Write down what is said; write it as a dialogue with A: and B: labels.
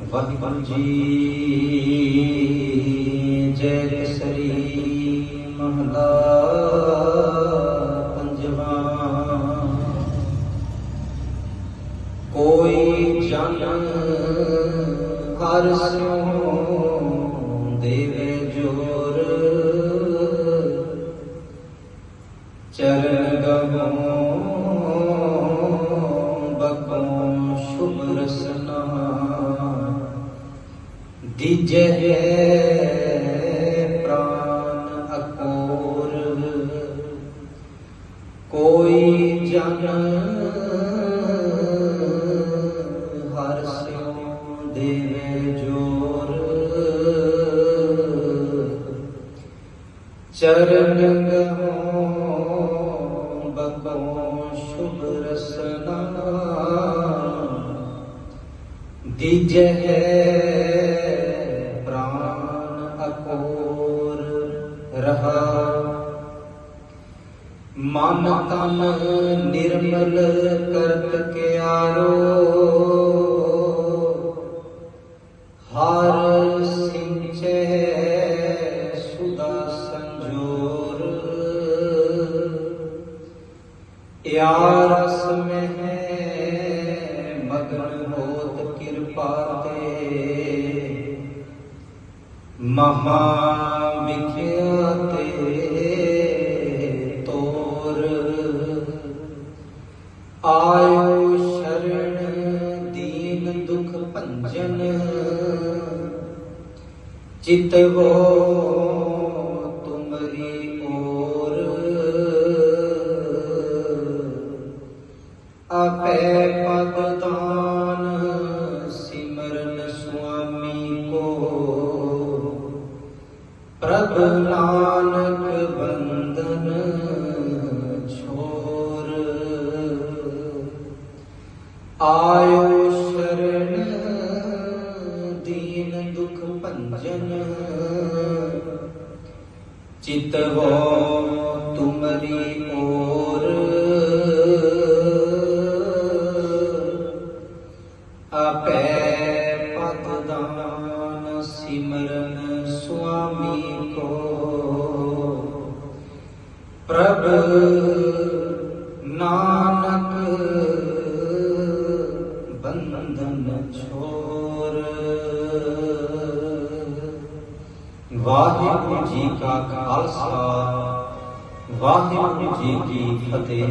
A: ਵਾਹਿਗੁਰੂ ਜੀ ਜੈ ਕਸਰੀ ਮਹਲਾ ਪੰਜਵਾ ਕੋਈ ਜਨ ਹਰ ਸਿਉ ਦੇਵੇ ਜੋਰ। ਚਰਨ ਗਮੋ ਬਕੋ ਸ਼ੁਭ ਰਸਨਾ। ਦੀਜੈ ਪ੍ਰਾਨ ਅਕੋਰ। ਕੋਈ ਜਨ ਹਰ ਸਿਉ ਦੇਵੇ ਜੋਰ। ਚਰਨ ਗਮੋ ਬਕੋ ਸ਼ੁਭ ਰਸਨਾ। ਦੀਜੈ ਰਹਾ। ਮਨ ਤਨ ਨਿਰਮਲ ਕਰਤ ਕਿਆਰੋ। ਹਰ ਸਿੰਚੈ ਸੁਦਾ ਸੰਜੋਰ। ਯਾਰ ਮਹਿ ਮਹਾ ਵਿਖਿਆ ਤੇ ਤੋਰ ਆਇਓ ਸ਼ਰਣ ਦੀਨ ਦੁਖ ਭੰਜਨ। ਚਿਤਵੋ ਤੁਮਰੀ ਓਰ ਆਪੇ ਪਦ ਦਾਨ ਸਿਮਰਨ ਸੁਆ। ਪ੍ਰਭ ਨਾਨਕ ਬੰਦਨ ਛੋਰ। ਆਇਓ ਸ਼ਰਨ ਦੀਨ ਦੁਖ ਭੰਜਨ। ਚਿਤਵੋ ਸਿਮਰਨ ਸੁਆਮੀ ਕੋ ਪ੍ਰਭ ਨਾਨਕ ਬੰਧਨ ਛੋਰ ਵਾਹਿਗੁਰੂ ਜੀ ਕਾ ਖਾਲਸਾ ਵਾਹਿਗੁਰੂ ਜੀ ਕੀ ਫਤਿਹ